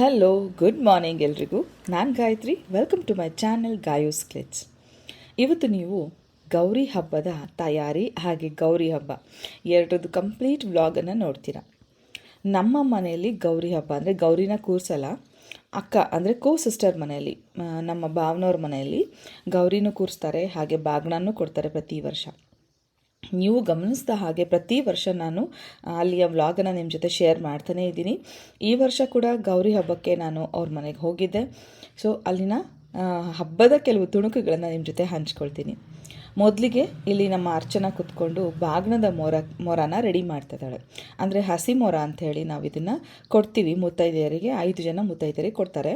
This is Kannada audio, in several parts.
ಹಲೋ ಗುಡ್ ಮಾರ್ನಿಂಗ್ ಎಲ್ರಿಗೂ. ನಾನು Gayathri. Welcome to my channel Gayos ಕ್ಲಿಟ್ಸ್ ಇವತ್ತು ನೀವು ಗೌರಿ ಹಬ್ಬದ ತಯಾರಿ ಹಾಗೆ ಗೌರಿ ಹಬ್ಬ ಎರಡರದ್ದು ಕಂಪ್ಲೀಟ್ ವ್ಲಾಗನ್ನು ನೋಡ್ತೀರಾ. ನಮ್ಮ ಮನೆಯಲ್ಲಿ ಗೌರಿ ಹಬ್ಬ ಅಂದರೆ ಗೌರಿನ ಕೂರಿಸಲ್ಲ. ಅಕ್ಕ ಅಂದರೆ ಕೋ ಸಿಸ್ಟರ್ ಮನೆಯಲ್ಲಿ ನಮ್ಮ ಭಾವನವ್ರ ಮನೆಯಲ್ಲಿ ಗೌರಿನೂ ಕೂರಿಸ್ತಾರೆ, ಹಾಗೆ ಬಾಗ್ನೂ ಕೊಡ್ತಾರೆ ಪ್ರತಿ ವರ್ಷ. ನೀವು ಗಮನಿಸಿದ ಹಾಗೆ ಪ್ರತಿ ವರ್ಷ ನಾನು ಅಲ್ಲಿಯ ವ್ಲಾಗನ್ನು ನಿಮ್ಮ ಜೊತೆ ಶೇರ್ ಮಾಡ್ತಾನೇ ಇದ್ದೀನಿ. ಈ ವರ್ಷ ಕೂಡ ಗೌರಿ ಹಬ್ಬಕ್ಕೆ ನಾನು ಅವ್ರ ಮನೆಗೆ ಹೋಗಿದ್ದೆ. ಸೊ ಅಲ್ಲಿನ ಹಬ್ಬದ ಕೆಲವು ತುಣುಕುಗಳನ್ನು ನಿಮ್ಮ ಜೊತೆ ಹಂಚ್ಕೊಳ್ತೀನಿ. ಮೊದಲಿಗೆ ಇಲ್ಲಿ ನಮ್ಮ ಅರ್ಚನಾ ಕುತ್ಕೊಂಡು ಬಾಗ್ನದ ಮೊರ, ಮೊರನ ರೆಡಿ ಮಾಡ್ತಿದ್ದಾಳೆ. ಅಂದರೆ ಹಸಿ ಮೊರ ಅಂತ ಹೇಳಿ ನಾವು ಇದನ್ನು ಕೊಡ್ತೀವಿ ಮುತ್ತೈದೆಯರಿಗೆ, ಐದು ಜನ ಮುತ್ತೈದೆಯರಿಗೆ ಕೊಡ್ತಾರೆ.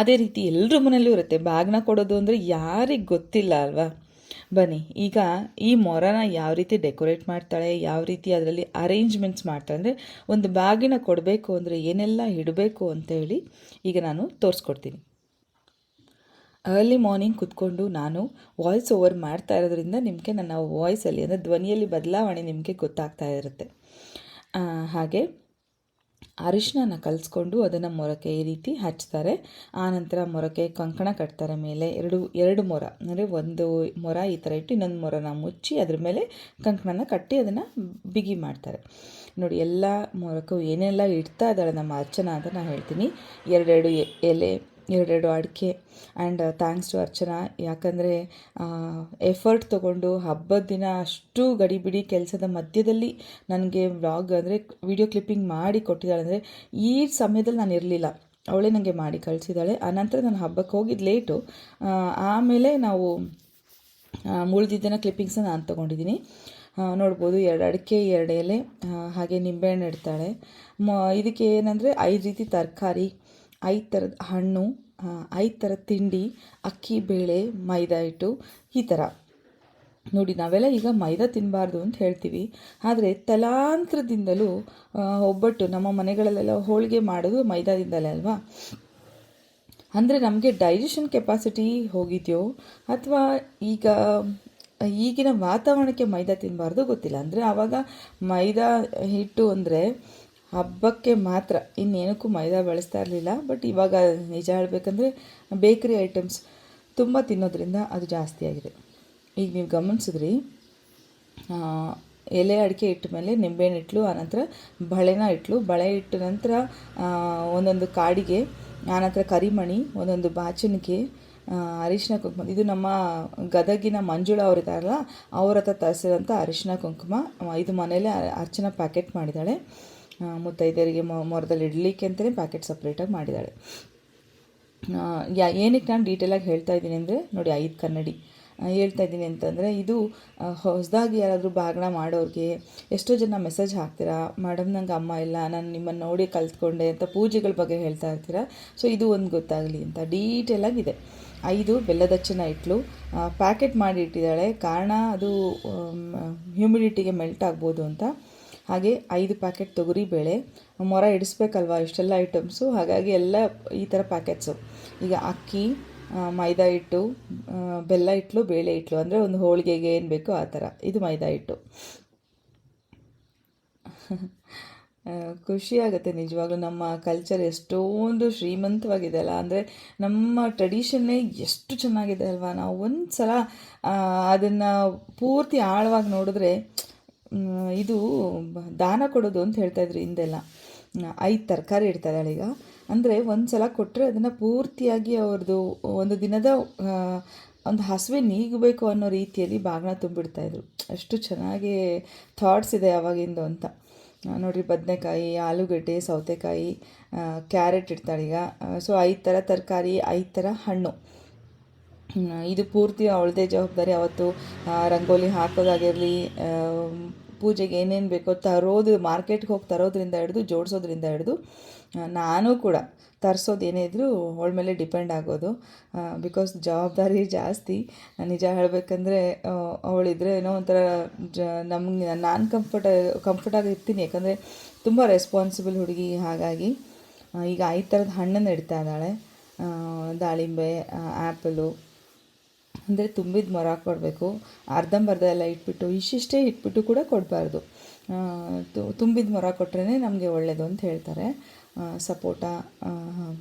ಅದೇ ರೀತಿ ಎಲ್ಲರ ಮನೆಯಲ್ಲೂ ಇರುತ್ತೆ. ಬಾಗ್ನ ಕೊಡೋದು ಅಂದರೆ ಯಾರಿಗೆ ಗೊತ್ತಿಲ್ಲ ಅಲ್ವಾ? ಬನ್ನಿ, ಈಗ ಈ ಮೊರನ ಯಾವ ರೀತಿ ಡೆಕೋರೇಟ್ ಮಾಡ್ತಾಳೆ, ಯಾವ ರೀತಿ ಅದರಲ್ಲಿ ಅರೇಂಜ್ಮೆಂಟ್ಸ್ ಮಾಡ್ತಾಳೆ ಅಂದರೆ ಒಂದು ಬ್ಯಾಗಿನ ಕೊಡಬೇಕು ಅಂದರೆ ಏನೆಲ್ಲ ಇಡಬೇಕು ಅಂತೇಳಿ ಈಗ ನಾನು ತೋರಿಸ್ಕೊಡ್ತೀನಿ. ಅರ್ಲಿ ಮಾರ್ನಿಂಗ್ ಕುತ್ಕೊಂಡು ನಾನು ವಾಯ್ಸ್ ಓವರ್ ಮಾಡ್ತಾ ಇರೋದ್ರಿಂದ ನಿಮಗೆ ನನ್ನ ವಾಯ್ಸಲ್ಲಿ ಅಂದರೆ ಧ್ವನಿಯಲ್ಲಿ ಬದಲಾವಣೆ ನಿಮಗೆ ಗೊತ್ತಾಗ್ತಾ ಇರುತ್ತೆ. ಹಾಗೆ ಅರಿಶಿನ ಕಲಿಸ್ಕೊಂಡು ಅದನ್ನು ಮೊರಕೆ ಈ ರೀತಿ ಹಚ್ತಾರೆ. ಆನಂತರ ಮೊರಕೆ ಕಂಕಣ ಕಟ್ತಾರೆ ಮೇಲೆ ಎರಡು ಎರಡು ಮೊರ, ಅಂದರೆ ಒಂದು ಮೊರ ಈ ಥರ ಇಟ್ಟು ಇನ್ನೊಂದು ಮೊರನ ಮುಚ್ಚಿ ಅದ್ರ ಮೇಲೆ ಕಂಕಣನ ಕಟ್ಟಿ ಅದನ್ನು ಬಿಗಿ ಮಾಡ್ತಾರೆ. ನೋಡಿ, ಎಲ್ಲ ಮೊರಕು ಏನೆಲ್ಲ ಇಡ್ತಾ ಇದ್ದಾಳೆ ನಮ್ಮ ಅರ್ಚನಾ ಅಂತ ನಾನು ಹೇಳ್ತೀನಿ. ಎರಡೆರಡು ಎಲೆ ಎರಡೆರಡು ಅಡಿಕೆ ಆ್ಯಂಡ್ ಥ್ಯಾಂಕ್ಸ್ ಟು ಅರ್ಚನಾ. ಯಾಕಂದರೆ ಎಫರ್ಟ್ ತೊಗೊಂಡು ಹಬ್ಬದ ದಿನ ಅಷ್ಟು ಗಡಿಬಿಡಿ ಕೆಲಸದ ಮಧ್ಯದಲ್ಲಿ ನನಗೆ ವ್ಲಾಗ್ ಅಂದರೆ ವಿಡಿಯೋ ಕ್ಲಿಪ್ಪಿಂಗ್ ಮಾಡಿ ಕೊಟ್ಟಿದ್ದಾಳೆ ಅಂದರೆ, ಈ ಸಮಯದಲ್ಲಿ ನಾನು ಇರಲಿಲ್ಲ. ಅವಳೇ ನನಗೆ ಮಾಡಿ ಕಳಿಸಿದ್ದಾಳೆ. ಆನಂತರ ನಾನು ಹಬ್ಬಕ್ಕೆ ಹೋಗಿದ್ದು ಲೇಟು ಆಮೇಲೆ ನಾವು ಮುಳ್ದಿದ್ದನ ಕ್ಲಿಪ್ಪಿಂಗ್ಸನ್ನ ನಾನು ತೊಗೊಂಡಿದ್ದೀನಿ. ನೋಡ್ಬೋದು, ಎರಡು ಅಡಿಕೆ, ಎರಡು ಎಲೆ ಹಾಗೆ ನಿಂಬೆಹಣ್ಣು ಇಡ್ತಾಳೆ. ಮ, ಇದಕ್ಕೆ ಏನಂದರೆ, ಐದು ರೀತಿ ತರಕಾರಿ. ಐದು ಥರದ ಹಣ್ಣು ಐದು ಥರದ ತಿಂಡಿ, ಅಕ್ಕಿ, ಬೇಳೆ, ಮೈದಾ ಹಿಟ್ಟು, ಈ ಥರ ನೋಡಿ, ನಾವೆಲ್ಲ ಈಗ ಮೈದಾ ತಿನ್ನಬಾರ್ದು ಅಂತ ಹೇಳ್ತೀವಿ. ಆದರೆ ತಲಾಂತರದಿಂದಲೂ ಒಬ್ಬಟ್ಟು ನಮ್ಮ ಮನೆಗಳಲ್ಲೆಲ್ಲ ಹೋಳಿಗೆ ಮಾಡೋದು ಮೈದಾದಿಂದಲೇ ಅಲ್ವಾ? ಅಂದರೆ ನಮಗೆ ಡೈಜೆಷನ್ ಕೆಪಾಸಿಟಿ ಹೋಗಿದೆಯೋ, ಅಥವಾ ಈಗ, ಈಗಿನ ವಾತಾವರಣಕ್ಕೆ ಮೈದಾ ತಿನ್ನಬಾರ್ದು ಗೊತ್ತಿಲ್ಲ. ಅಂದರೆ ಆವಾಗ ಮೈದಾ ಹಿಟ್ಟು ಅಂದರೆ ಹಬ್ಬಕ್ಕೆ ಮಾತ್ರ. ಇನ್ನೇನಕ್ಕೂ ಮೈದಾ ಬಳಸ್ತಾ ಇರಲಿಲ್ಲ. ಬಟ್ ಇವಾಗ ನಿಜ ಹೇಳಬೇಕಂದ್ರೆ ಬೇಕರಿ ಐಟಮ್ಸ್ ತುಂಬ ತಿನ್ನೋದ್ರಿಂದ ಅದು ಜಾಸ್ತಿ ಆಗಿದೆ. ಈಗ ನೀವು ಗಮನಿಸಿದ್ರಿ ಎಲೆ ಅಡಿಕೆ ಇಟ್ಟ ಮೇಲೆ ನಿಂಬೆಹಣ್ಣು ಇಟ್ಲು ಆನಂತರ ಬಳೆನ ಇಟ್ಲು. ಬಳೆ ಇಟ್ಟ ನಂತರ ಒಂದೊಂದು ಕಾಡಿಗೆ ಆನಂತರ ಕರಿಮಣಿ, ಒಂದೊಂದು ಬಾಚನಿಗೆ ಅರಿಶಿನ ಕುಂಕುಮ. ಇದು ನಮ್ಮ ಗದಗಿನ ಮಂಜುಳ ಅವರಿದ್ದಾರಲ್ಲ ಅವ್ರ ಹತ್ರ ತರಿಸಿರೋಂಥ ಅರಿಶಿನ ಕುಂಕುಮ. ಇದು ಮನೇಲೆ ಅರ್ಚನಾ ಪ್ಯಾಕೆಟ್ ಮಾಡಿದ್ದಾಳೆ. ಮುತ್ತೈದೆಯರಿಗೆ ಮೊರದಲ್ಲಿ ಇಡಲಿಕ್ಕೆ ಅಂತಲೇ ಪ್ಯಾಕೆಟ್ ಸಪ್ರೇಟಾಗಿ ಮಾಡಿದ್ದಾಳೆ. ಯಾ, ಏನಕ್ಕೆ ನಾನು ಡೀಟೇಲಾಗಿ ಹೇಳ್ತಾ ಇದ್ದೀನಿ ಅಂದರೆ, ನೋಡಿ ಐದು ಕನ್ನಡಿ. ಹೇಳ್ತಾ ಇದ್ದೀನಿ ಅಂತಂದರೆ, ಇದು ಹೊಸದಾಗಿ ಯಾರಾದರೂ ಬಾಗಣ ಮಾಡೋರಿಗೆ ಎಷ್ಟೋ ಜನ ಮೆಸೇಜ್ ಹಾಕ್ತೀರಾ ಮೇಡಮ್ ನಂಗೆ ಅಮ್ಮ ಇಲ್ಲ, ನಾನು ನಿಮ್ಮನ್ನು ನೋಡಿ ಕಲ್ತ್ಕೊಂಡೆ ಅಂತ ಪೂಜೆಗಳ ಬಗ್ಗೆ ಹೇಳ್ತಾ ಇರ್ತೀರಾ? ಸೊ ಇದು ಒಂದು ಗೊತ್ತಾಗಲಿ ಅಂತ ಡೀಟೇಲಾಗಿದೆ ಐದು ಬೆಲ್ಲದಚ್ಚಿನ ಇಟ್ಲು. ಪ್ಯಾಕೆಟ್ ಮಾಡಿ ಇಟ್ಟಿದ್ದಾಳೆ. ಕಾರಣ ಅದು ಹ್ಯೂಮಿಡಿಟಿಗೆ ಮೆಲ್ಟ್ ಆಗ್ಬೋದು ಅಂತ. ಹಾಗೆ ಐದು ಪ್ಯಾಕೆಟ್ ತೊಗರಿ ಬೇಳೆ. ಮೊರ ಇಡಿಸ್ಬೇಕಲ್ವ ಇಷ್ಟೆಲ್ಲ ಐಟಮ್ಸು. ಹಾಗಾಗಿ ಎಲ್ಲ ಈ ಥರ ಪ್ಯಾಕೆಟ್ಸು. ಈಗ ಅಕ್ಕಿ ಮೈದಾ ಹಿಟ್ಟು ಬೆಲ್ಲ ಇಟ್ಲು ಬೇಳೆ ಇಟ್ಲು ಅಂದರೆ ಒಂದು ಹೋಳಿಗೆಗೆ ಏನು ಬೇಕೋ ಆ ಥರ. ಇದು ಮೈದಾ ಹಿಟ್ಟು. ಖುಷಿ ಆಗುತ್ತೆ ನಿಜವಾಗ್ಲೂ ನಮ್ಮ ಕಲ್ಚರ್ ಎಷ್ಟೊಂದು ಶ್ರೀಮಂತವಾಗಿದೆ ಅಲ್ಲ ಅಂದರೆ ನಮ್ಮ ಟ್ರೆಡಿಷನ್ನೇ ಎಷ್ಟು ಚೆನ್ನಾಗಿದೆ ಅಲ್ವಾ. ನಾವು ಒಂದು ಸಲ ಅದನ್ನು ಪೂರ್ತಿ ಆಳವಾಗಿ ನೋಡಿದ್ರೆ ಇದು ದಾನ ಕೊಡೋದು ಅಂತ ಹೇಳ್ತಾ ಇದ್ರು ಹಿಂದೆಲ್ಲ. ಐದು ತರಕಾರಿ ಇಡ್ತಾಳೆ ಈಗ ಅಂದರೆ ಒಂದು ಸಲ ಕೊಟ್ಟರೆ ಅದನ್ನು ಪೂರ್ತಿಯಾಗಿ ಅವ್ರದ್ದು ಒಂದು ದಿನದ ಒಂದು ಹಸುವೆ ನೀಗಬೇಕು ಅನ್ನೋ ರೀತಿಯಲ್ಲಿ ಬಾಗಿನ ತುಂಬಿಡ್ತಾಯಿದ್ರು ಅಷ್ಟು ಚೆನ್ನಾಗಿ ಥಾಟ್ಸ್ ಇದೆ ಆವಾಗಿಂದು ಅಂತ. ನೋಡಿರಿ ಬದನೆಕಾಯಿ, ಆಲೂಗಡ್ಡೆ, ಸೌತೆಕಾಯಿ ಕ್ಯಾರೆಟ್ ಇಡ್ತಾಳೀಗ. ಸೊ ಐದು ಥರ ತರಕಾರಿ, ಐದು ಥರ ಹಣ್ಣು. ಇದು ಪೂರ್ತಿ ಅವಳದೇ ಜವಾಬ್ದಾರಿ. ಅವತ್ತು ರಂಗೋಲಿ ಹಾಕೋದಾಗಿರಲಿ ಪೂಜೆಗೆ ಏನೇನು ಬೇಕೋ ತರೋದು, ಮಾರ್ಕೆಟ್ಗೆ ಹೋಗಿ ತರೋದ್ರಿಂದ ಹಿಡ್ದು, ಜೋಡಿಸೋದ್ರಿಂದ ಹಿಡಿದು ನಾನು ಕೂಡ ತರಿಸೋದು ಏನೇ ಇದ್ದರೂ ಅವಳ ಮೇಲೆ ಡಿಪೆಂಡ್ ಆಗೋದು. ಬಿಕಾಸ್ ಜವಾಬ್ದಾರಿ ಜಾಸ್ತಿ. ನಿಜ ಹೇಳಬೇಕಂದ್ರೆ ಅವಳಿದ್ರೆ ಏನೋ ಒಂಥರ, ಜ, ನಮ್ಗೆ ನಾನು ಕಂಫರ್ಟ್ ಕಂಫರ್ಟಾಗಿ ಇರ್ತೀನಿ. ಯಾಕಂದರೆ ತುಂಬ ರೆಸ್ಪಾನ್ಸಿಬಲ್ ಹುಡುಗಿ ಹಾಗಾಗಿ. ಈಗ ಐದು ಥರದ ಹಣ್ಣನ್ನು ಇಡ್ತಾ ಇದ್ದಾಳೆ. ದಾಳಿಂಬೆ ಆ್ಯಪಲು ಅಂದರೆ ತುಂಬಿದ ಮೊರ ಕೊಡಬೇಕು. ಅರ್ಧಂಬರ್ಧ ಎಲ್ಲ ಇಟ್ಬಿಟ್ಟು, ಇಷ್ಟಿಷ್ಟೇ ಇಟ್ಬಿಟ್ಟು ಕೂಡ ಕೊಡಬಾರ್ದು. ತುಂಬಿದ ಮೊರ ಕೊಟ್ರೇ ನಮಗೆ ಒಳ್ಳೆಯದು ಅಂತ ಹೇಳ್ತಾರೆ. ಸಪೋಟ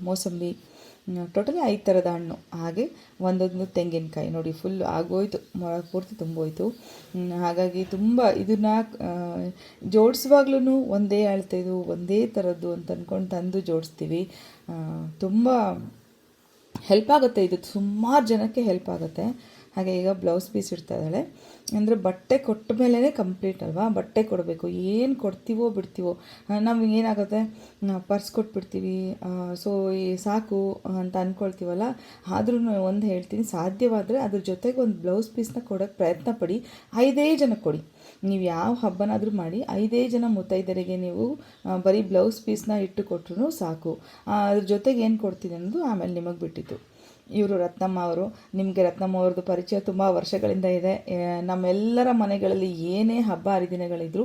ಮೋಸಂಬಿ ಟೋಟಲಿ ಐದು ಥರದ ಹಣ್ಣು. ಹಾಗೆ ಒಂದೊಂದು ತೆಂಗಿನಕಾಯಿ. ನೋಡಿ ಫುಲ್ ಆಗೋಯ್ತು. ಮೊರ ಪೂರ್ತಿ ತುಂಬೋಯ್ತು. ಹಾಗಾಗಿ ತುಂಬ ಇದನ್ನ ಜೋಡಿಸುವಾಗ್ಲೂ ಒಂದೇ ಅಳತೆದು, ಒಂದೇ ಥರದ್ದು ಅಂತ ಅಂದ್ಕೊಂಡು ತಂದು ಜೋಡಿಸ್ತೀವಿ. ತುಂಬ ಹೆಲ್ಪ್ ಆಗುತ್ತೆ. ಇದು ಸುಮಾರು ಜನಕ್ಕೆ ಹೆಲ್ಪ್ ಆಗುತ್ತೆ. ಹಾಗೆ ಈಗ ಬ್ಲೌಸ್ ಪೀಸ್ ಇಡ್ತಾ ಇದ್ದಾಳೆ. ಅಂದರೆ ಬಟ್ಟೆ ಕೊಟ್ಟ ಮೇಲೇ ಕಂಪ್ಲೀಟ್ ಅಲ್ವಾ? ಬಟ್ಟೆ ಕೊಡಬೇಕು. ಏನು ಕೊಡ್ತೀವೋ ಬಿಡ್ತೀವೋ. ನಮ್ಗೆ ಏನಾಗುತ್ತೆ? ಪರ್ಸ್ ಕೊಟ್ಬಿಡ್ತೀವಿ. ಸೊ ಈ ಸಾಕು ಅಂತ ಅಂದ್ಕೊಳ್ತೀವಲ್ಲ ಆದ್ರೂ ಒಂದು ಹೇಳ್ತೀನಿ. ಸಾಧ್ಯವಾದರೆ ಅದ್ರ ಜೊತೆಗೆ ಒಂದು ಬ್ಲೌಸ್ ಪೀಸ್ನ ಕೊಡೋಕ್ಕೆ ಪ್ರಯತ್ನ ಪಡಿ. ಐದೇ ಜನಕ್ಕೆ ಕೊಡಿ. ನೀವು ಯಾವ ಹಬ್ಬನಾದರೂ ಮಾಡಿ ಐದೇ ಜನ ಮುತ್ತೈದರಿಗೆ ನೀವು ಬರೀ ಬ್ಲೌಸ್ ಪೀಸ್ನ ಇಟ್ಟು ಕೊಟ್ಟರು ಸಾಕು. ಅದ್ರ ಜೊತೆಗೆ ಏನು ಕೊಡ್ತೀನಿ ಅನ್ನೋದು ಆಮೇಲೆ ನಿಮಗೆ ಬಿಟ್ಟಿತ್ತು ಇವರು ರತ್ನಮ್ಮ ಅವರು, ನಿಮಗೆ ರತ್ನಮ್ಮ ಅವ್ರದ್ದು ಪರಿಚಯ ತುಂಬ ವರ್ಷಗಳಿಂದ ಇದೆ. ನಮ್ಮೆಲ್ಲರ ಮನೆಗಳಲ್ಲಿ ಏನೇ ಹಬ್ಬ ಹರಿದಿನಗಳಿದ್ರು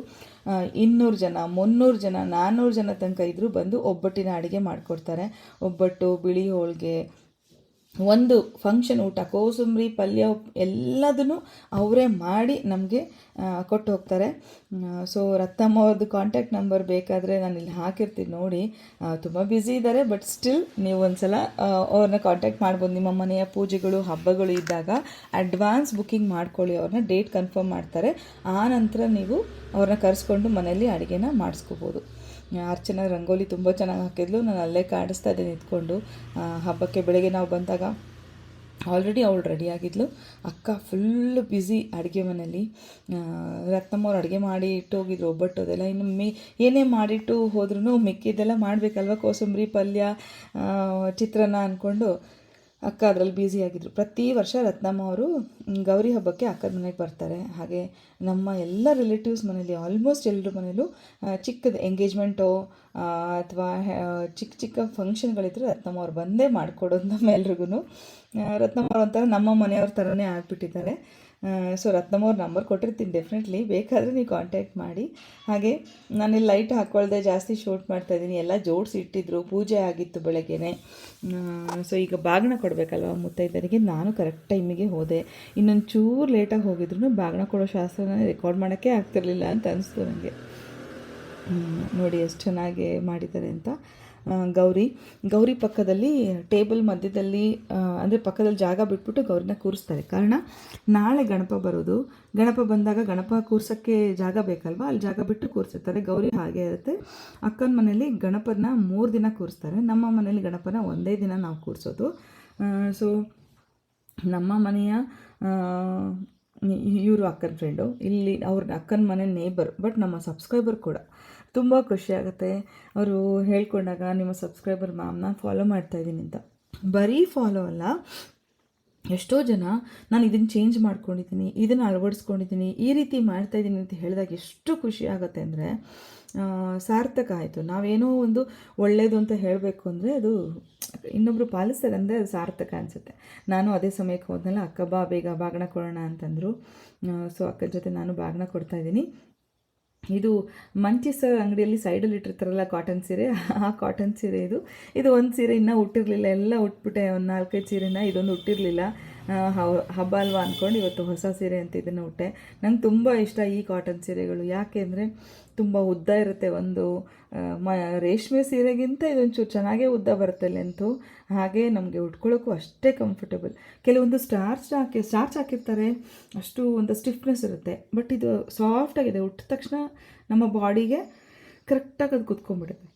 ಇನ್ನೂರು ಜನ, ಮುನ್ನೂರು ಜನ ನಾನ್ನೂರು ಜನ ತನಕ ಇದ್ದರೂ ಬಂದು ಒಬ್ಬಟ್ಟಿನ ಅಡುಗೆ ಮಾಡಿಕೊಡ್ತಾರೆ. ಒಬ್ಬಟ್ಟು, ಬಿಳಿ ಹೋಳಿಗೆ ಒಂದು ಫಂಕ್ಷನ್ ಊಟ, ಕೋಸಂಬರಿ, ಪಲ್ಯ, ಎಲ್ಲದನ್ನು ಅವರೇ ಮಾಡಿ ನಮಗೆ ಕೊಟ್ಟು ಹೋಗ್ತಾರೆ. ಸೊ ರತ್ನಮ್ಮ ಅವ್ರದ್ದು ಕಾಂಟ್ಯಾಕ್ಟ್ ನಂಬರ್ ಬೇಕಾದರೆ ನಾನು ಇಲ್ಲಿ ಹಾಕಿರ್ತೀನಿ ನೋಡಿ. ತುಂಬ ಬ್ಯುಸಿ ಇದ್ದಾರೆ ಬಟ್ ಸ್ಟಿಲ್ ನೀವು ಒಂದ್ಸಲ ಸಲ ಅವ್ರನ್ನ ಕಾಂಟ್ಯಾಕ್ಟ್ ಮಾಡ್ಬೋದು. ನಿಮ್ಮ ಮನೆಯ ಪೂಜೆಗಳು, ಹಬ್ಬಗಳು ಇದ್ದಾಗ ಅಡ್ವಾನ್ಸ್ ಬುಕ್ಕಿಂಗ್ ಮಾಡ್ಕೊಳ್ಳಿ ಅವ್ರನ್ನ ಡೇಟ್ ಕನ್ಫರ್ಮ್ ಮಾಡ್ತಾರೆ. ಆ ನಂತರ ನೀವು ಅವ್ರನ್ನ ಕರೆಸ್ಕೊಂಡು ಮನೆಯಲ್ಲಿ ಅಡುಗೆನ ಮಾಡಿಸ್ಕೋಬೋದು. ಅರ್ಚನಾ ರಂಗೋಲಿ ತುಂಬ ಚೆನ್ನಾಗಿ ಹಾಕಿದ್ಲು. ನಾನು ಅಲ್ಲೇ ಕಾಡಿಸ್ತಾ ಇದ್ದೆ ನಿಂತ್ಕೊಂಡು. ಹಬ್ಬಕ್ಕೆ ಬೆಳಗ್ಗೆ ನಾವು ಬಂದಾಗ ಆಲ್ರೆಡಿ ಅವಳು ರೆಡಿಯಾಗಿದ್ಲು ಅಕ್ಕ ಫುಲ್ಲು ಬ್ಯುಸಿ ಅಡುಗೆ ಮನೇಲಿ. ರತ್ನಮ್ಮವ್ರು ಅಡುಗೆ ಮಾಡಿ ಇಟ್ಟು ಹೋಗಿದ್ರು ಒಬ್ಬಟ್ಟು ಅದೆಲ್ಲ ಇನ್ನು ಮಿ, ಏನೇ ಮಾಡಿಟ್ಟು ಹೋದ್ರೂ ಮಿಕ್ಕಿದ್ದೆಲ್ಲ ಮಾಡಬೇಕಲ್ವ? ಕೋಸಂಬರಿ ಪಲ್ಯ ಚಿತ್ರಾನ್ನ ಅಂದ್ಕೊಂಡು ಅಕ್ಕ ಅದರಲ್ಲಿ ಬ್ಯುಸಿ ಆಗಿದ್ರು. ಪ್ರತಿ ವರ್ಷ ರತ್ನಮ್ಮ ಅವರು ಗೌರಿ ಹಬ್ಬಕ್ಕೆ ಅಕ್ಕದ ಮನೆಗೆ ಬರ್ತಾರೆ. ಹಾಗೆ ನಮ್ಮ ಎಲ್ಲ ರಿಲೇಟಿವ್ಸ್ ಮನೇಲಿ ಆಲ್ಮೋಸ್ಟ್ ಎಲ್ಲರ ಮನೇಲೂ ಚಿಕ್ಕದ ಎಂಗೇಜ್ಮೆಂಟು ಅಥವಾ ಚಿಕ್ಕ ಚಿಕ್ಕ ಫಂಕ್ಷನ್ಗಳಿದ್ರೆ ರತ್ನಮ್ಮ ಅವ್ರು ಬಂದೇ ಮಾಡಿಕೊಡೋದು ನಮ್ಮೆಲ್ರಿಗೂ ರತ್ನಮ್ಮ ಒಂಥರ ನಮ್ಮ ಮನೆಯವ್ರ ಥರನೇ ಆಗಿಬಿಟ್ಟಿದ್ದಾರೆ. ಸೊ ರತ್ನಮ್ಮ ಅವ್ರ ನಂಬರ್ ಕೊಟ್ಟಿರ್ತೀನಿ ಡೆಫಿನೆಟ್ಲಿ ಬೇಕಾದರೆ ನೀವು ಕಾಂಟ್ಯಾಕ್ಟ್ ಮಾಡಿ. ಹಾಗೆ ನಾನಿಲ್ಲಿ ಲೈಟ್ ಹಾಕ್ಕೊಳ್ದೆ ಜಾಸ್ತಿ ಶೂಟ್ ಮಾಡ್ತಾ ಇದ್ದೀನಿ. ಎಲ್ಲ ಜೋಡಿಸಿ ಇಟ್ಟಿದ್ರು, ಪೂಜೆ ಆಗಿತ್ತು ಬೆಳಗ್ಗೆನೆ. ಸೊ ಈಗ ಬಾಗಿನ ಕೊಡಬೇಕಲ್ವ ಮುತ್ತೈದರಿಗೆ ನಾನು ಕರೆಕ್ಟ್ ಟೈಮಿಗೆ ಹೋದೆ. ಇನ್ನೊಂದು ಚೂರು ಲೇಟಾಗಿ ಹೋಗಿದ್ರು ಬಾಗಿನ ಕೊಡೋ ಶಾಸ್ತ್ರನ ರೆಕಾರ್ಡ್ ಮಾಡೋಕ್ಕೆ ಆಗ್ತಿರ್ಲಿಲ್ಲ ಅಂತ ಅನಿಸ್ತು ನನಗೆ ನೋಡಿ ಎಷ್ಟು ಚೆನ್ನಾಗಿ ಮಾಡಿದ್ದಾರೆ ಅಂತ. ಗೌರಿ. ಗೌರಿ ಪಕ್ಕದಲ್ಲಿ ಟೇಬಲ್ ಮಧ್ಯದಲ್ಲಿ ಅಂದರೆ ಪಕ್ಕದಲ್ಲಿ ಜಾಗ ಬಿಟ್ಬಿಟ್ಟು ಗೌರಿನ ಕೂರಿಸ್ತಾರೆ. ಕಾರಣ, ನಾಳೆ ಗಣಪ ಬರೋದು. ಗಣಪ ಬಂದಾಗ ಗಣಪ ಕೂರ್ಸೋಕ್ಕೆ ಜಾಗ ಬೇಕಲ್ವಾ? ಅಲ್ಲಿ ಜಾಗ ಬಿಟ್ಟು ಕೂರಿಸಿರ್ತಾರೆ ಗೌರಿ ಹಾಗೆ ಇರುತ್ತೆ. ಅಕ್ಕನ ಮನೇಲಿ ಗಣಪನ ಮೂರು ದಿನ ಕೂರಿಸ್ತಾರೆ. ನಮ್ಮ ಮನೇಲಿ ಗಣಪನ ಒಂದೇ ದಿನ ನಾವು ಕೂರಿಸೋದು. ಸೊ ನಮ್ಮ ಮನೆಯ ಇವರು ಅಕ್ಕನ ಫ್ರೆಂಡು ಇಲ್ಲಿ ಅವ್ರ ಅಕ್ಕನ ಮನೆ ನೇಬರ್ ಬಟ್ ನಮ್ಮ ಸಬ್ಸ್ಕ್ರೈಬರ್ ಕೂಡ. ತುಂಬ ಖುಷಿ ಆಗುತ್ತೆ. ಅವರು ಹೇಳ್ಕೊಂಡಾಗ ನಿಮ್ಮ ಸಬ್ಸ್ಕ್ರೈಬರ್ ಮ್ಯಾಮ್ ನಾನು ಫಾಲೋ ಮಾಡ್ತಾ ಇದ್ದೀನಿ ಅಂತ. ಬರೀ ಫಾಲೋ ಅಲ್ಲ, ಎಷ್ಟೋ ಜನ ನಾನು ಇದನ್ನು ಚೇಂಜ್ ಮಾಡ್ಕೊಂಡಿದ್ದೀನಿ ಇದನ್ನು ಅಳವಡಿಸ್ಕೊಂಡಿದ್ದೀನಿ, ಈ ರೀತಿ ಮಾಡ್ತಾ ಇದ್ದೀನಿ ಅಂತ ಹೇಳಿದಾಗ ಎಷ್ಟು ಖುಷಿ ಆಗುತ್ತೆ ಅಂದರೆ ಸಾರ್ಥಕ ಆಯಿತು. ನಾವೇನೋ ಒಂದು ಒಳ್ಳೆಯದು ಅಂತ ಹೇಳಬೇಕು ಅಂದರೆ ಅದು ಇನ್ನೊಬ್ಬರು ಪಾಲಿಸ್ತಾರೆ ಅಂದರೆ ಅದು ಸಾರ್ಥಕ ಅನಿಸುತ್ತೆ. ನಾನು ಅದೇ ಸಮಯಕ್ಕೆ ಹೋದ್ನಲ್ಲ, ಅಕ್ಕ ಬಾ ಬೇಗ ಬಾಗಣ ಕೊಡೋಣ ಅಂತಂದರು. ಸೊ ಅಕ್ಕನ ಜೊತೆ ನಾನು ಬಾಗಣ ಕೊಡ್ತಾ ಇದ್ದೀನಿ. ಇದು ಮಂಚಿಸ್ ಅಂಗಡಿಯಲ್ಲಿ ಸೈಡಲ್ಲಿ ಇಟ್ಟಿರ್ತಾರಲ್ಲ ಕಾಟನ್ ಸೀರೆ, ಆ ಕಾಟನ್ ಸೀರೆ ಇದು. ಇದು ಒಂದು ಸೀರೆ ಇನ್ನೂ ಹುಟ್ಟಿರಲಿಲ್ಲ, ಎಲ್ಲ ಉಟ್ಬಿಟ್ಟೆ ಒಂದು ನಾಲ್ಕೈದು ಸೀರೆನ, ಇದೊಂದು ಹುಟ್ಟಿರಲಿಲ್ಲ. ಹಬ್ಬ ಅಲ್ವಾ ಅಂದ್ಕೊಂಡು ಇವತ್ತು ಹೊಸ ಸೀರೆ ಅಂತ ಇದನ್ನು ಉಟ್ಟೆ. ನಂಗೆ ತುಂಬ ಇಷ್ಟ ಈ ಕಾಟನ್ ಸೀರೆಗಳು. ಯಾಕೆ ಅಂದರೆ ತುಂಬ ಉದ್ದ ಇರುತ್ತೆ ಒಂದು ಮ, ರೇಷ್ಮೆ ಸೀರೆಗಿಂತ ಇದೊಂಚೂರು ಚೆನ್ನಾಗೇ ಉದ್ದ ಬರುತ್ತೆ ಲೆಂತು ಹಾಗೆ ನಮಗೆ ಉಟ್ಕೊಳ್ಳೋಕ್ಕೂ ಅಷ್ಟೇ ಕಂಫರ್ಟಬಲ್ ಕೆಲವೊಂದು ಸ್ಟಾರ್ಚ್ ಹಾಕಿ ಸ್ಟಾರ್ಚ್ ಹಾಕಿರ್ತಾರೆ, ಅಷ್ಟು ಒಂದು ಸ್ಟಿಫ್ನೆಸ್ ಇರುತ್ತೆ. ಬಟ್ ಇದು ಸಾಫ್ಟಾಗಿದೆ ಉಟ್ಟ ತಕ್ಷಣ ನಮ್ಮ ಬಾಡಿಗೆ ಕರೆಕ್ಟಾಗಿ ಅದು ಕುತ್ಕೊಂಡ್ಬಿಡುತ್ತೆ.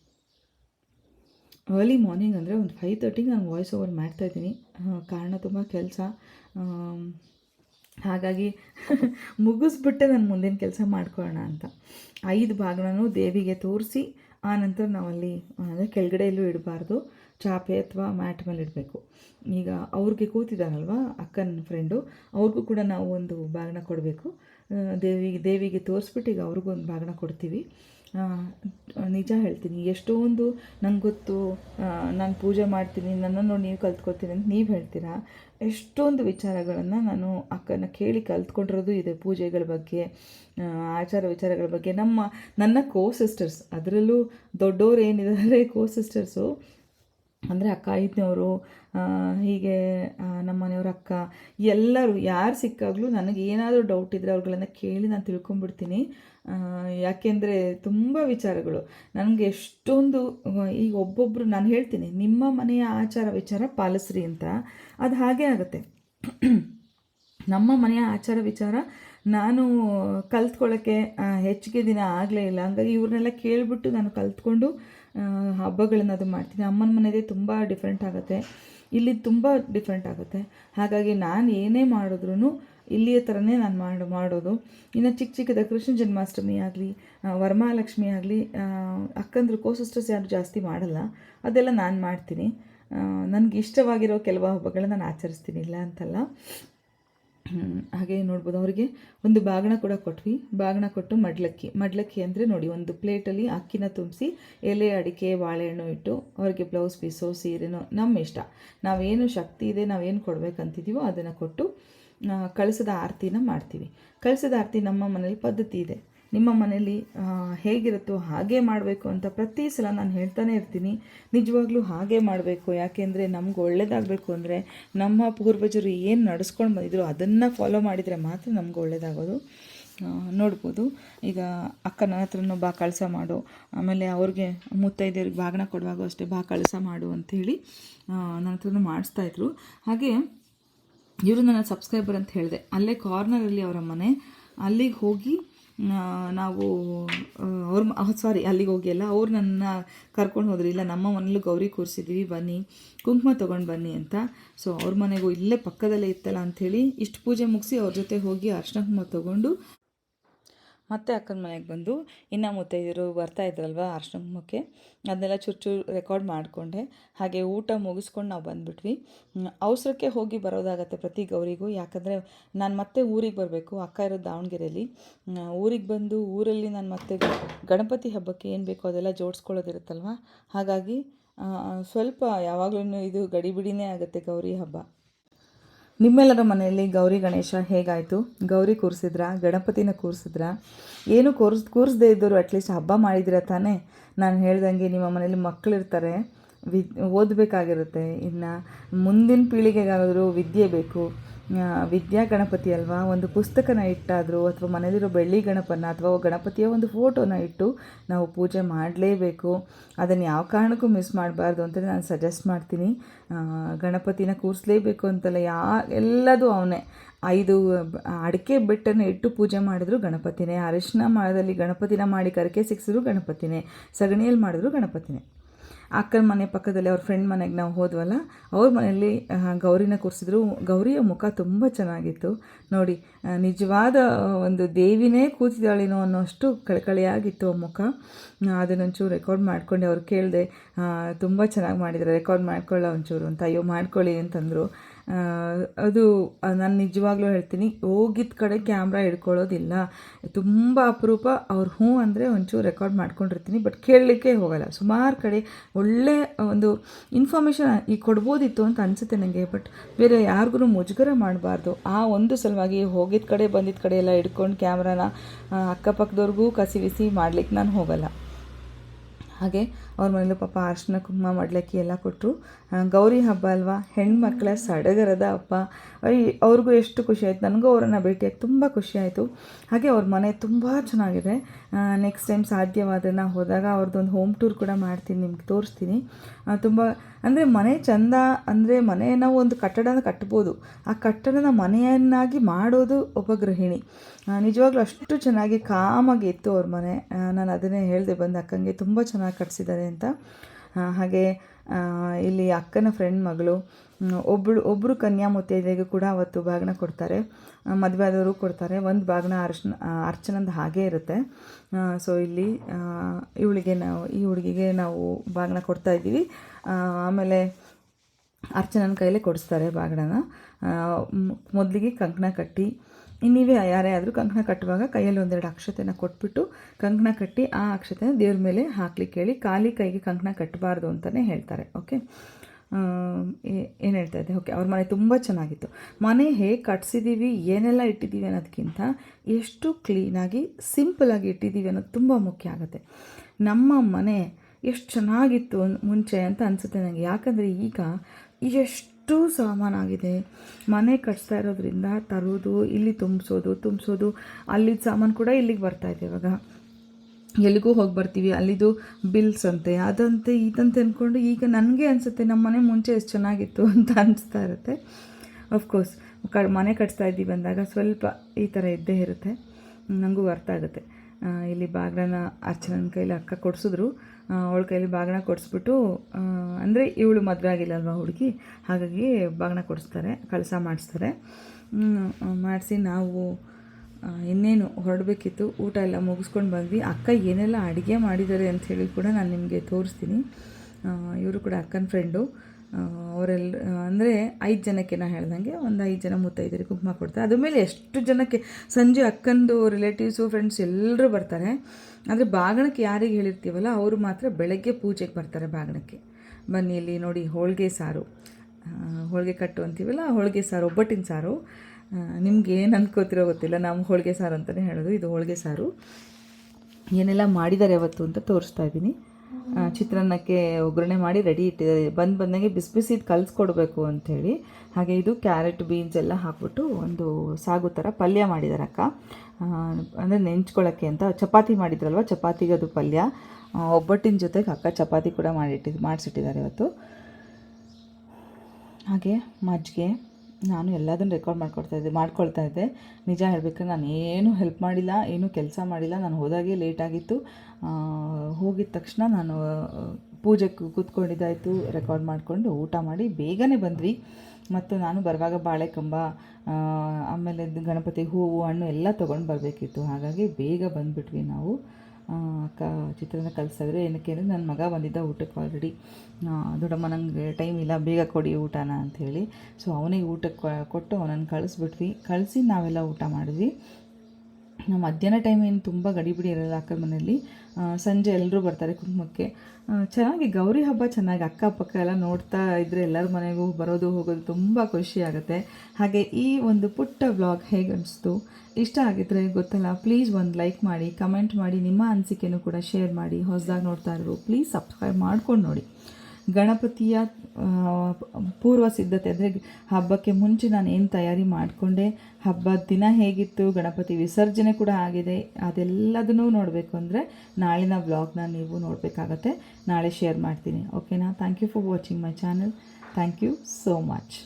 ಅರ್ಲಿ ಮಾರ್ನಿಂಗ್ ಅಂದರೆ ಒಂದು ಫೈವ್ ತರ್ಟಿಗೆ ನಾನು ವಾಯ್ಸ್ ಓವರ್ ಮಾಡ್ತಾಯಿದ್ದೀನಿ ಕಾರಣ ತುಂಬ ಕೆಲಸ. ಹಾಗಾಗಿ ಮುಗಿಸ್ಬಿಟ್ಟೆ ನಾನು ಮುಂದಿನ ಕೆಲಸ ಮಾಡ್ಕೊಳ್ಳೋಣ ಅಂತ. ಐದು ಭಾಗನೂ ದೇವಿಗೆ ತೋರಿಸಿ ಆನಂತರ ನಂತರ ನಾವಲ್ಲಿ ಅಂದರೆ ಕೆಳಗಡೆಯಲ್ಲೂ ಇಡಬಾರ್ದು. ಚಾಪೆ ಅಥವಾ ಮ್ಯಾಟ್ ಮೇಲೆ ಇಡಬೇಕು. ಈಗ ಅವ್ರಿಗೆ ಕೂತಿದ್ದಾರಲ್ವ ಅಕ್ಕನ ಫ್ರೆಂಡು ಅವ್ರಿಗೂ ಕೂಡ ನಾವು ಒಂದು ಭಾಗನ ಕೊಡಬೇಕು. ದೇವಿಗೆ ದೇವಿಗೆ ತೋರಿಸ್ಬಿಟ್ಟು ಈಗ ಅವ್ರಿಗೂ ಒಂದು ಭಾಗನ ಕೊಡ್ತೀವಿ. ನಿಜ ಹೇಳ್ತೀನಿ. ಎಷ್ಟೊಂದು ನಂಗೆ ಗೊತ್ತು ನಾನು ಪೂಜೆ ಮಾಡ್ತೀನಿ, ನನ್ನನ್ನು ನೀವು ಕಲ್ತ್ಕೊತೀನಿ ಅಂತ ನೀವು ಹೇಳ್ತೀರಾ? ಎಷ್ಟೊಂದು ವಿಚಾರಗಳನ್ನು ನಾನು ಅಕ್ಕನ ಕೇಳಿ ಕಲ್ತ್ಕೊಂಡಿರೋದು ಇದೆ ಪೂಜೆಗಳ ಬಗ್ಗೆ ಆಚಾರ ವಿಚಾರಗಳ ಬಗ್ಗೆ. ನಮ್ಮ, ನನ್ನ ಕೋ ಸಿಸ್ಟರ್ಸ್ ಅದರಲ್ಲೂ ದೊಡ್ಡವ್ರು ಏನಿದ್ದಾರೆ ಕೋ ಸಿಸ್ಟರ್ಸು ಅಂದರೆ ಅಕ್ಕ ಐದನವರು ಹೀಗೆ ನಮ್ಮ ಮನೆಯವ್ರ ಅಕ್ಕ, ಎಲ್ಲರೂ ಯಾರು ಸಿಕ್ಕಾಗಲೂ ನನಗೆ ಏನಾದರೂ ಡೌಟ್ ಇದ್ದರೆ ಅವ್ರುಗಳನ್ನ ಕೇಳಿ ನಾನು ತಿಳ್ಕೊಂಬಿಡ್ತೀನಿ. ಯಾಕೆಂದರೆ ತುಂಬ ವಿಚಾರಗಳು. ನನಗೆ ಎಷ್ಟೊಂದು ಈಗ ಒಬ್ಬೊಬ್ಬರು ನಾನು ಹೇಳ್ತೀನಿ, ನಿಮ್ಮ ಮನೆಯ ಆಚಾರ ವಿಚಾರ ಪಾಲಿಸ್ರಿ ಅಂತ. ಅದು ಹಾಗೆ ಆಗುತ್ತೆ. ನಮ್ಮ ಮನೆಯ ಆಚಾರ ವಿಚಾರ ನಾನು ಕಲ್ತ್ಕೊಳ್ಳೋಕ್ಕೆ ಹೆಚ್ಚಿಗೆ ದಿನ ಆಗಲೇ ಇಲ್ಲ. ಹಂಗಾಗಿ ಇವ್ರನ್ನೆಲ್ಲ ಕೇಳಿಬಿಟ್ಟು ನಾನು ಕಲ್ತ್ಕೊಂಡು ಹಬ್ಬಗಳನ್ನ ಅದು ಮಾಡ್ತೀನಿ. ಅಮ್ಮನ ಮನೆಯದೇ ತುಂಬ ಡಿಫ್ರೆಂಟ್ ಆಗುತ್ತೆ. ಇಲ್ಲಿ ತುಂಬ ಡಿಫ್ರೆಂಟ್ ಆಗುತ್ತೆ. ಹಾಗಾಗಿ ನಾನು ಏನೇ ಮಾಡಿದ್ರೂ ಇಲ್ಲಿಯ ಥರನೇ ನಾನು ಮಾಡಿ, ಮಾಡೋದು. ಇನ್ನು ಚಿಕ್ಕ ಚಿಕ್ಕದ ಕೃಷ್ಣ ಜನ್ಮಾಷ್ಟಮಿ ಆಗಲಿ ವರಮಹಾಲಕ್ಷ್ಮಿ ಆಗಲಿ ಅಕ್ಕಂದ್ರು ಕೋ ಸಿಸ್ಟರ್ಸ್ ಯಾರು ಜಾಸ್ತಿ ಮಾಡಲ್ಲ. ಅದೆಲ್ಲ ನಾನು ಮಾಡ್ತೀನಿ. ನನಗೆ ಇಷ್ಟವಾಗಿರೋ ಕೆಲವು ಹಬ್ಬಗಳನ್ನ ನಾನು ಆಚರಿಸ್ತೀನಿ ಇಲ್ಲ ಅಂತಲ್ಲ. ಹಾಗೆ ನೋಡ್ಬೋದು, ಅವರಿಗೆ ಒಂದು ಬಾಗಣ ಕೂಡ ಕೊಟ್ವಿ. ಬಾಗಣ ಕೊಟ್ಟು ಮಡ್ಲಕ್ಕಿ. ಮಡ್ಲಕ್ಕಿ ಅಂದರೆ ನೋಡಿ, ಒಂದು ಪ್ಲೇಟಲ್ಲಿ ಅಕ್ಕಿನ ತುಂಬಿಸಿ ಎಲೆ, ಅಡಿಕೆ, ಬಾಳೆಹಣ್ಣು ಇಟ್ಟು ಅವರಿಗೆ ಬ್ಲೌಸ್ ಪೀಸೋ ಸೀರೆನೋ ನಮ್ಮ ಇಷ್ಟ. ನಾವೇನು ಶಕ್ತಿ ಇದೆ, ನಾವೇನು ಕೊಡಬೇಕಂತಿದ್ದೀವೋ ಅದನ್ನು ಕೊಟ್ಟು ಕಳಸದ ಆರತಿನ ಮಾಡ್ತೀವಿ. ಕಳಸದ ಆರತಿ ನಮ್ಮ ಮನೇಲಿ ಪದ್ಧತಿ ಇದೆ. ನಿಮ್ಮ ಮನೇಲಿ ಹೇಗಿರುತ್ತೋ ಹಾಗೆ ಮಾಡಬೇಕು ಅಂತ ಪ್ರತಿ ಸಲ ನಾನು ಹೇಳ್ತಾನೆ ಇರ್ತೀನಿ. ನಿಜವಾಗ್ಲೂ ಹಾಗೆ ಮಾಡಬೇಕು. ಯಾಕೆಂದರೆ ನಮ್ಗೆ ಒಳ್ಳೇದಾಗಬೇಕು ಅಂದರೆ ನಮ್ಮ ಪೂರ್ವಜರು ಏನು ನಡೆಸ್ಕೊಂಡು ಬಂದಿದ್ರು ಅದನ್ನು ಫಾಲೋ ಮಾಡಿದರೆ ಮಾತ್ರ ನಮ್ಗೆ ಒಳ್ಳೇದಾಗೋದು. ಆ, ನೋಡ್ಬೋದು. ಈಗ ಅಕ್ಕ ನನ್ನ ಹತ್ರನೂ ಬಾ ಕಳಸ ಮಾಡು. ಆಮೇಲೆ ಅವ್ರಿಗೆ ಮುತ್ತೈದೆಯವ್ರಿಗೆ ಬಾಗಿನ ಕೊಡುವಾಗ ಅಷ್ಟೇ ಬಾ ಕಳಸ ಮಾಡು ಅಂಥೇಳಿ ನನ್ನ ಹತ್ರನೂ ಮಾಡಿಸ್ತಾಯಿದ್ರು ಹಾಗೆ ಇವರು ನನ್ನ ಸಬ್ಸ್ಕ್ರೈಬರ್ ಅಂತ ಹೇಳಿದೆ. ಅಲ್ಲೇ ಕಾರ್ನರಲ್ಲಿ ಅವರ ಮನೆ. ಅಲ್ಲಿಗೆ ಹೋಗಿ ನಾವು ಅವ್ರ ಸಾರಿ ಅಲ್ಲಿಗೆ ಹೋಗಿ ಅಲ್ಲ ಅವ್ರು ನನ್ನ ಕರ್ಕೊಂಡು ಹೋದ್ರಿ. ಇಲ್ಲ, ನಮ್ಮ ಮನೇಲೂ ಗೌರಿ ಕೂರಿಸಿದ್ವಿ, ಬನ್ನಿ, ಕುಂಕುಮ ತೊಗೊಂಡು ಬನ್ನಿ ಅಂತ. ಸೊ ಅವ್ರ ಮನೆಗೂ ಇಲ್ಲೇ ಪಕ್ಕದಲ್ಲೇ ಇತ್ತಲ್ಲ ಅಂಥೇಳಿ ಇಷ್ಟು ಪೂಜೆ ಮುಗಿಸಿ ಅವ್ರ ಜೊತೆ ಹೋಗಿ ಅರ್ಶಿನ ಕುಂಕುಮ ತೊಗೊಂಡು ಮತ್ತೆ ಅಕ್ಕನ ಮನೆಗೆ ಬಂದು ಇನ್ನು ಮುತ್ತೈದರು ಬರ್ತಾ ಇದ್ರಲ್ವ ಆಶ್ರಮಕ್ಕೆ ಅದನ್ನೆಲ್ಲ ಚೂರು ಚೂರು ರೆಕಾರ್ಡ್ ಮಾಡಿಕೊಂಡೆ. ಹಾಗೆ ಊಟ ಮುಗಿಸ್ಕೊಂಡು ನಾವು ಬಂದುಬಿಟ್ವಿ. ಅವಸರಕ್ಕೆ ಹೋಗಿ ಬರೋದಾಗತ್ತೆ ಪ್ರತಿ ಗೌರಿಗೂ. ಯಾಕಂದರೆ ನಾನು ಮತ್ತೆ ಊರಿಗೆ ಬರಬೇಕು, ಅಕ್ಕ ಇರೋದು ದಾವಣಗೆರೆಯಲ್ಲಿ ಊರಿಗೆ ಬಂದು ಊರಲ್ಲಿ ನಾನು ಮತ್ತೆ ಗಣಪತಿ ಹಬ್ಬಕ್ಕೆ ಏನು ಬೇಕೋ ಅದೆಲ್ಲ ಜೋಡಿಸ್ಕೊಳ್ಳೋದಿರುತ್ತಲ್ವ? ಹಾಗಾಗಿ ಸ್ವಲ್ಪ ಯಾವಾಗಲೂ ಇದು ಗಡಿಬಿಡಿನೇ ಆಗುತ್ತೆ ಗೌರಿ ಹಬ್ಬ. ನಿಮ್ಮೆಲ್ಲರ ಮನೆಯಲ್ಲಿ ಗೌರಿ ಗಣೇಶ ಹೇಗಾಯಿತು? ಗೌರಿ ಕೂರಿಸಿದ್ರಾ? ಗಣಪತಿನ ಕೂರಿಸಿದ್ರಾ? ಏನು ಕೂರ್ಸ್, ಕೂರಿಸದೇ ಇದ್ದರು ಅಟ್ಲೀಸ್ಟ್ ಹಬ್ಬ ಮಾಡಿದಿರ ತಾನೇ? ನಾನು ಹೇಳ್ದಂಗೆ ನಿಮ್ಮ ಮನೇಲಿ ಮಕ್ಕಳಿರ್ತಾರೆ ವಿ ಓದಬೇಕಾಗಿರುತ್ತೆ. ಇನ್ನು ಮುಂದಿನ ಪೀಳಿಗೆಗಾದರೂ ವಿದ್ಯೆ ಬೇಕು. ವಿದ್ಯಾ ಗಣಪತಿ ಅಲ್ವಾ? ಒಂದು ಪುಸ್ತಕನ ಇಟ್ಟಾದರೂ ಅಥವಾ ಮನೇಲಿರೋ ಬೆಳ್ಳಿ ಗಣಪನ ಅಥವಾ ಗಣಪತಿಯ ಒಂದು ಫೋಟೋನ ಇಟ್ಟು ನಾವು ಪೂಜೆ ಮಾಡಲೇಬೇಕು. ಅದನ್ನು ಯಾವ ಕಾರಣಕ್ಕೂ ಮಿಸ್ ಮಾಡಬಾರ್ದು ಅಂತ ನಾನು ಸಜೆಸ್ಟ್ ಮಾಡ್ತೀನಿ. ಗಣಪತಿನ ಕೂರಿಸ್ಲೇಬೇಕು ಅಂತಲ್ಲ, ಯಾ, ಎಲ್ಲದೂ ಅವನೇ. ಐದು ಅಡಿಕೆ ಬೆಟ್ಟನ್ನು ಇಟ್ಟು ಪೂಜೆ ಮಾಡಿದ್ರು ಗಣಪತಿನೇ. ಅರಿಶಿನ ಮಾಡದಲ್ಲಿ ಗಣಪತಿನ ಮಾಡಿ ಕರಕೆ ಸಿಕ್ಸಿದ್ರು ಗಣಪತಿನೇ. ಸಗಣಿಯಲ್ಲಿ ಮಾಡಿದ್ರು ಗಣಪತಿನೇ. ಅಕ್ಕನ ಮನೆ ಪಕ್ಕದಲ್ಲಿ ಅವ್ರ ಫ್ರೆಂಡ್ ಮನೆಗೆ ನಾವು ಹೋದ್ವಲ್ಲ, ಅವ್ರ ಮನೆಯಲ್ಲಿ ಗೌರಿನ ಕೂರಿಸಿದ್ರು. ಗೌರಿಯ ಮುಖ ತುಂಬ ಚೆನ್ನಾಗಿತ್ತು. ನೋಡಿ ನಿಜವಾದ ಒಂದು ದೇವಿನೇ ಕೂತಿದ್ದಾಳೇನೋ ಅನ್ನೋಷ್ಟು ಕಳಕಳಿಯಾಗಿತ್ತು ಆ ಮುಖ. ಅದನ್ನೊಂಚೂರು ರೆಕಾರ್ಡ್ ಮಾಡ್ಕೊಂಡೆ, ಅವ್ರು ಕೇಳಿದೆ ತುಂಬ ಚೆನ್ನಾಗಿ ಮಾಡಿದ್ದಾರೆ ರೆಕಾರ್ಡ್ ಮಾಡ್ಕೊಳ್ಳೋ ಒಂಚೂರು ಅಂತ. ಅಯ್ಯೋ, ಮಾಡ್ಕೊಳ್ಳಿ ಅಂತಂದರು. ಅದು ನಾನು ನಿಜವಾಗ್ಲೂ ಹೇಳ್ತೀನಿ ಹೋಗಿದ್ದ ಕಡೆ ಕ್ಯಾಮ್ರಾ ಹಿಡ್ಕೊಳ್ಳೋದಿಲ್ಲ. ತುಂಬ ಅಪರೂಪ, ಅವ್ರು ಹ್ಞೂ ಅಂದರೆ ಒಂಚೂರು ರೆಕಾರ್ಡ್ ಮಾಡ್ಕೊಂಡಿರ್ತೀನಿ ಬಟ್ ಕೇಳಲಿಕ್ಕೆ ಹೋಗಲ್ಲ. ಸುಮಾರು ಕಡೆ ಒಳ್ಳೆ ಒಂದು ಇನ್ಫಾರ್ಮೇಷನ್ ಈಗ ಕೊಡ್ಬೋದಿತ್ತು ಅಂತ ಅನಿಸುತ್ತೆ ನನಗೆ ಬಟ್ ಬೇರೆ ಯಾರಿಗೂ ಮುಜುಗರ ಮಾಡಬಾರ್ದು. ಆ ಒಂದು ಸಲುವಾಗಿ ಹೋಗಿದ್ದ ಕಡೆ ಬಂದಿದ್ದ ಕಡೆ ಎಲ್ಲ ಹಿಡ್ಕೊಂಡು ಕ್ಯಾಮ್ರಾನ ಅಕ್ಕಪಕ್ಕದವ್ರಿಗೂ ಕಸಿವಿಸಿ ಮಾಡ್ಲಿಕ್ಕೆ ನಾನು ಹೋಗಲ್ಲ. ಹಾಗೆ ಅವ್ರ ಮನೇಲೂ ಪಾಪ ಅರ್ಶಿನ, ಕುಂಕುಮ ಮಡ್ಲಕ್ಕಿ ಎಲ್ಲ ಕೊಟ್ಟರು ಗೌರಿ ಹಬ್ಬ ಅಲ್ವಾ? ಹೆಣ್ಮಕ್ಳ ಸಡಗರದ ಹಬ್ಬ. ಅವ್ರಿಗೂ ಎಷ್ಟು ಖುಷಿ ಆಯಿತು. ನನಗೂ ಅವರನ್ನು ಭೇಟಿಯಾಗಿ ತುಂಬ ಖುಷಿ ಆಯಿತು. ಹಾಗೆ ಅವ್ರ ಮನೆ ತುಂಬ ಚೆನ್ನಾಗಿದೆ. ನೆಕ್ಸ್ಟ್ ಟೈಮ್ ಸಾಧ್ಯವಾದನ್ನ ಹೋದಾಗ ಅವ್ರದ್ದೊಂದು ಹೋಮ್ ಟೂರ್ ಕೂಡ ಮಾಡ್ತೀನಿ, ನಿಮ್ಗೆ ತೋರಿಸ್ತೀನಿ. ತುಂಬ, ಅಂದರೆ ಮನೆ ಚಂದ, ಅಂದರೆ ಮನೆ ನಾವು ಒಂದು ಕಟ್ಟಡನ ಕಟ್ಬೋದು. ಆ ಕಟ್ಟಡನ ಮನೆಯನ್ನಾಗಿ ಮಾಡೋದು ಒಬ್ಬ ಗೃಹಿಣಿ. ನಿಜವಾಗ್ಲೂ ಅಷ್ಟು ಚೆನ್ನಾಗಿ ಕಾಮಾಗಿ ಇತ್ತು ಅವ್ರ ಮನೆ. ನಾನು ಅದನ್ನೇ ಹೇಳಿದೆ, ಬಂದು ಅಕ್ಕಂಗೆ ತುಂಬ ಚೆನ್ನಾಗಿ ಕಟ್ಸಿದ್ದಾರೆ. ಅಂತ. ಹಾಗೆ ಇಲ್ಲಿ ಅಕ್ಕನ ಫ್ರೆಂಡ್ ಮಗಳು ಒಬ್ಬಳು ಒಬ್ಬರು ಕನ್ಯಾ ಮುತ್ತೈದೆಗೆ ಕೂಡ ಅವತ್ತು ಬಾಗಿನ ಕೊಡ್ತಾರೆ. ಮದುವೆ ಆದವರು ಕೊಡ್ತಾರೆ. ಒಂದು ಬಾಗಿನ ಅರ್ಶನ ಅರ್ಚನಂದು ಹಾಗೇ ಇರುತ್ತೆ. ಸೊ ಇಲ್ಲಿ ಇವಳಿಗೆ ನಾವು, ಈ ಹುಡುಗಿಗೆ ನಾವು ಬಾಗಿನ ಕೊಡ್ತಾ ಇದ್ದೀವಿ. ಆಮೇಲೆ ಅರ್ಚನನ ಕೈಲೇ ಕೊಡಿಸ್ತಾರೆ ಬಾಗಿಣನ ಮೊದಲಿಗೆ ಕಂಕಣ ಕಟ್ಟಿ ನೀವೇ ಯಾರೇ ಆದರೂ ಕಂಕಣ ಕಟ್ಟುವಾಗ ಕೈಯಲ್ಲಿ ಒಂದೆರಡು ಅಕ್ಷತೆನ ಕೊಟ್ಬಿಟ್ಟು ಕಂಕಣ ಕಟ್ಟಿ ಆ ಅಕ್ಷತೆನ ದೇವ್ರ ಮೇಲೆ ಹಾಕ್ಲಿಕ್ಕೆ ಹೇಳಿ ಖಾಲಿ ಕೈಗೆ ಕಂಕಣ ಕಟ್ಟಬಾರ್ದು ಅಂತಲೇ ಹೇಳ್ತಾರೆ, ಓಕೆ? ಏನು ಹೇಳ್ತಾ ಇದ್ದೆ? ಓಕೆ, ಅವ್ರ ಮನೆ ತುಂಬ ಚೆನ್ನಾಗಿತ್ತು. ಮನೆ ಹೇಗೆ ಕಟ್ಸಿದ್ದೀವಿ ಏನೆಲ್ಲ ಇಟ್ಟಿದ್ದೀವಿ ಅನ್ನೋದಕ್ಕಿಂತ ಎಷ್ಟು ಕ್ಲೀನಾಗಿ ಸಿಂಪಲಾಗಿ ಇಟ್ಟಿದ್ದೀವಿ ಅನ್ನೋದು ತುಂಬ ಮುಖ್ಯ ಆಗುತ್ತೆ. ನಮ್ಮ ಮನೆ ಎಷ್ಟು ಚೆನ್ನಾಗಿತ್ತು ಮುಂಚೆ ಅಂತ ಅನಿಸುತ್ತೆ ನನಗೆ ಯಾಕಂದರೆ ಈಗ ಎಷ್ಟು ಸಾಮಾನಾಗಿದೆ. ಮನೆ ಕಟ್ತಾ ಇರೋದ್ರಿಂದ ತರೋದು, ಇಲ್ಲಿ ತುಂಬಿಸೋದು ತುಂಬಿಸೋದು ಅಲ್ಲಿದ್ದ ಸಾಮಾನು ಕೂಡ ಇಲ್ಲಿಗೆ ಬರ್ತಾ ಇದೆ ಇವಾಗ. ಎಲ್ಲಿಗೂ ಹೋಗಿ ಬರ್ತೀವಿ, ಅಲ್ಲಿದು ಬಿಲ್ಸ್ ಅಂತೆ, ಅದಂತೆ, ಇದಂತೆ ಅಂದ್ಕೊಂಡು ಈಗ ನನಗೆ ಅನಿಸುತ್ತೆ ನಮ್ಮ ಮನೆ ಮುಂಚೆ ಎಷ್ಟು ಚೆನ್ನಾಗಿತ್ತು ಅಂತ ಅನಿಸ್ತಾ ಇರುತ್ತೆ. ಅಫ್ಕೋರ್ಸ್ ಕ ಮನೆ ಕಟ್ಸ್ತಾ ಇದ್ದೀವಿ ಬಂದಾಗ ಸ್ವಲ್ಪ ಈ ಥರ ಇದ್ದೇ ಇರುತ್ತೆ. ನನಗೂ ಅರ್ಥ ಆಗುತ್ತೆ. ಇಲ್ಲಿ ಬಾಗ್ಲನ ಅರ್ಚನನ ಕೈಲಿ ಅಕ್ಕ ಕೊಡಿಸಿದ್ರು. ಅವಳ ಕೈಯಲ್ಲಿ ಬಾಗಿನ ಕೊಡಿಸ್ಬಿಟ್ಟು ಅಂದರೆ ಇವಳು ಮದುವೆ ಆಗಿಲ್ಲ ಅಲ್ವಾ ಹುಡುಗಿ? ಹಾಗಾಗಿ ಬಾಗಿನ ಕೊಡಿಸ್ತಾರೆ, ಕಳಸ ಮಾಡಿಸ್ತಾರೆ. ಮಾಡಿಸಿ ನಾವು ಇನ್ನೇನು ಹೊರಡಬೇಕಿತ್ತು, ಊಟ ಎಲ್ಲ ಮುಗಿಸ್ಕೊಂಡು ಬಂದ್ವಿ. ಅಕ್ಕ ಏನೆಲ್ಲ ಅಡುಗೆ ಮಾಡಿದ್ದಾರೆ ಅಂತ ಹೇಳಿ ಕೂಡ ನಾನು ನಿಮಗೆ ತೋರಿಸ್ತೀನಿ. ಇವರು ಕೂಡ ಅಕ್ಕನ ಫ್ರೆಂಡು ಅವರೆಲ್ಲ ಅಂದರೆ ಐದು ಜನಕ್ಕೆ ನಾ ಹೇಳ್ದಂಗೆ ಒಂದು ಐದು ಜನ ಮುತ್ತೈದರಿಗೆ ಕುಂಕುಮ ಕೊಡ್ತಾರೆ. ಅದ್ರ ಮೇಲೆ ಎಷ್ಟು ಜನಕ್ಕೆ, ಸಂಜೆ ಅಕ್ಕಂದು ರಿಲೇಟಿವ್ಸು ಫ್ರೆಂಡ್ಸ್ ಎಲ್ಲರೂ ಬರ್ತಾರೆ. ಆದರೆ ಬಾಗಣಕ್ಕೆ ಯಾರಿಗೆ ಹೇಳಿರ್ತೀವಲ್ಲ, ಅವರು ಮಾತ್ರ ಬೆಳಗ್ಗೆ ಪೂಜೆಗೆ ಬರ್ತಾರೆ ಬಾಗಣಕ್ಕೆ. ಬನ್ನಿ ಇಲ್ಲಿ ನೋಡಿ ಹೋಳಿಗೆ ಸಾರು. ಹೋಳಿಗೆ ಕಟ್ಟು ಅಂತೀವಲ್ಲ, ಹೋಳಿಗೆ ಸಾರು, ಒಬ್ಬಟ್ಟಿನ ಸಾರು. ನಿಮ್ಗೆ ಏನು ಅನ್ಕೋತಿರೋ ಗೊತ್ತಿಲ್ಲ, ನಾವು ಹೋಳಿಗೆ ಸಾರು ಅಂತಲೇ ಹೇಳೋದು, ಇದು ಹೋಳಿಗೆ ಸಾರು. ಏನೆಲ್ಲ ಮಾಡಿದ್ದಾರೆ ಅವತ್ತು ಅಂತ ತೋರಿಸ್ತಾ ಇದ್ದೀನಿ. ಚಿತ್ರಾನ್ನಕ್ಕೆ ಒಗ್ಗರಣೆ ಮಾಡಿ ರೆಡಿ ಇಟ್ಟಿದ್ದಾರೆ. ಬಂದು ಬಂದಂಗೆ ಬಿಸಿ ಬಿಸಿದು ಕಲಿಸ್ಕೊಡ್ಬೇಕು ಅಂಥೇಳಿ ಹಾಗೆ ಇದು ಕ್ಯಾರೆಟ್ ಬೀನ್ಸ್ ಎಲ್ಲ ಹಾಕ್ಬಿಟ್ಟು ಒಂದು ಸಾಗು ಥರ ಪಲ್ಯ ಮಾಡಿದ್ದಾರೆ ಅಕ್ಕ. ಅಂದರೆ ನೆಂಚ್ಕೊಳ್ಳೋಕ್ಕೆ ಅಂತ ಚಪಾತಿ ಮಾಡಿದ್ರಲ್ವ? ಚಪಾತಿಗೆ ಅದು ಪಲ್ಯ. ಒಬ್ಬಟ್ಟಿನ ಜೊತೆಗೆ ಅಕ್ಕ ಚಪಾತಿ ಕೂಡ ಮಾಡಿಟ್ಟಿದ್ದು ಮಾಡಿಸಿಟ್ಟಿದ್ದಾರೆ ಇವತ್ತು. ಹಾಗೆ ಮಜ್ಜಿಗೆ. ನಾನು ಎಲ್ಲದನ್ನು ರೆಕಾರ್ಡ್ ಮಾಡ್ಕೊಡ್ತಾ ಇದ್ದೆ ಮಾಡ್ಕೊಳ್ತಾ ಇದ್ದೆ. ನಿಜ ಹೇಳಬೇಕಾದ್ರೆ ನಾನು ಏನೂ ಹೆಲ್ಪ್ ಮಾಡಿಲ್ಲ ಏನೂ ಕೆಲಸ ಮಾಡಿಲ್ಲ. ನಾನು ಹೋದಾಗೆ ಲೇಟ್ ಆಗಿತ್ತು. ಆ, ಹೋಗಿದ ತಕ್ಷಣ ನಾನು ಪೂಜೆ ಕೂತ್ಕೊಂಡಿದ್ದಾಯಿತು. ರೆಕಾರ್ಡ್ ಮಾಡಿಕೊಂಡು ಊಟ ಮಾಡಿ ಬೇಗನೆ ಬಂದ್ವಿ. ಮತ್ತು ನಾನು ಬರುವಾಗ ಬಾಳೆಕಂಬ ಕಂಬ ಆಮೇಲೆ ಗಣಪತಿ ಹೂವು ಹಣ್ಣು ಎಲ್ಲ ತೊಗೊಂಡು ಬರಬೇಕಿತ್ತು. ಹಾಗಾಗಿ ಬೇಗ ಬಂದುಬಿಟ್ವಿ ನಾವು. ಆ, ಅಕ್ಕ ಚಿತ್ರಾನ್ನ ಕಲಿಸಿದ್ರೆ ಏನಕ್ಕೆ ಅಂದರೆ ನನ್ನ ಮಗ ಬಂದಿದ್ದ ಊಟಕ್ಕೆ ಆಲ್ರೆಡಿ ದೊಡ್ಡಮ್ಮ ನನಗೆ ಟೈಮ್ ಇಲ್ಲ ಬೇಗ ಕೊಡಿ ಊಟನ ಅಂಥೇಳಿ ಸೊ ಅವನಿಗೆ ಊಟಕ್ಕೆ ಕೊಟ್ಟು ಅವನನ್ನು ಕಳಿಸ್ಬಿಟ್ವಿ. ಕಳಿಸಿ ನಾವೆಲ್ಲ ಊಟ ಮಾಡಿದ್ವಿ. ನಾವು ಮಧ್ಯಾಹ್ನ ಟೈಮ್ ಏನು ತುಂಬ ಗಡಿಬಿಡಿ ಇರಲ್ಲ ಅಕ್ಕನ ಮನೆಯಲ್ಲಿ. ಸಂಜೆ ಎಲ್ಲರೂ ಬರ್ತಾರೆ ಕುಟುಂಬಕ್ಕೆ. ಚೆನ್ನಾಗಿ ಗೌರಿ ಹಬ್ಬ ಚೆನ್ನಾಗಿ ಅಕ್ಕಪಕ್ಕ ಎಲ್ಲ ನೋಡ್ತಾ ಇದ್ದರೆ ಎಲ್ಲರ ಮನೆಗೂ ಬರೋದು ಹೋಗೋದು ತುಂಬ ಖುಷಿ ಆಗುತ್ತೆ. ಹಾಗೆ ಈ ಒಂದು ಪುಟ್ಟ ವ್ಲಾಗ್ ಹೇಗೆ ಅನಿಸ್ತು? ಇಷ್ಟ ಆಗಿದ್ರೆ ಗೊತ್ತಲ್ಲ ಪ್ಲೀಸ್ ಒಂದು ಲೈಕ್ ಮಾಡಿ ಕಮೆಂಟ್ ಮಾಡಿ, ನಿಮ್ಮ ಅನಿಸಿಕೆನೂ ಕೂಡ ಶೇರ್ ಮಾಡಿ, ಹೊಸದಾಗಿ ನೋಡ್ತಾ ಇರೋರು ಪ್ಲೀಸ್ ಸಬ್ಸ್ಕ್ರೈಬ್ ಮಾಡ್ಕೊಂಡು ನೋಡಿ. ಗಣಪತಿಯ ಪೂರ್ವ ಸಿದ್ಧತೆ ಅಂದರೆ ಹಬ್ಬಕ್ಕೆ ಮುಂಚೆ ನಾನು ಏನು ತಯಾರಿ ಮಾಡಿಕೊಂಡೆ, ಹಬ್ಬದ ದಿನ ಹೇಗಿತ್ತು, ಗಣಪತಿ ವಿಸರ್ಜನೆ ಕೂಡ ಆಗಿದೆ, ಅದೆಲ್ಲದನ್ನು ನೋಡಬೇಕು ಅಂದರೆ ನಾಳಿನ ವ್ಲಾಗ್ನ ನೀವು ನೋಡಬೇಕಾಗತ್ತೆ. ನಾಳೆ ಶೇರ್ ಮಾಡ್ತೀನಿ. ಓಕೆನಾ thank you for watching my channel thank you so much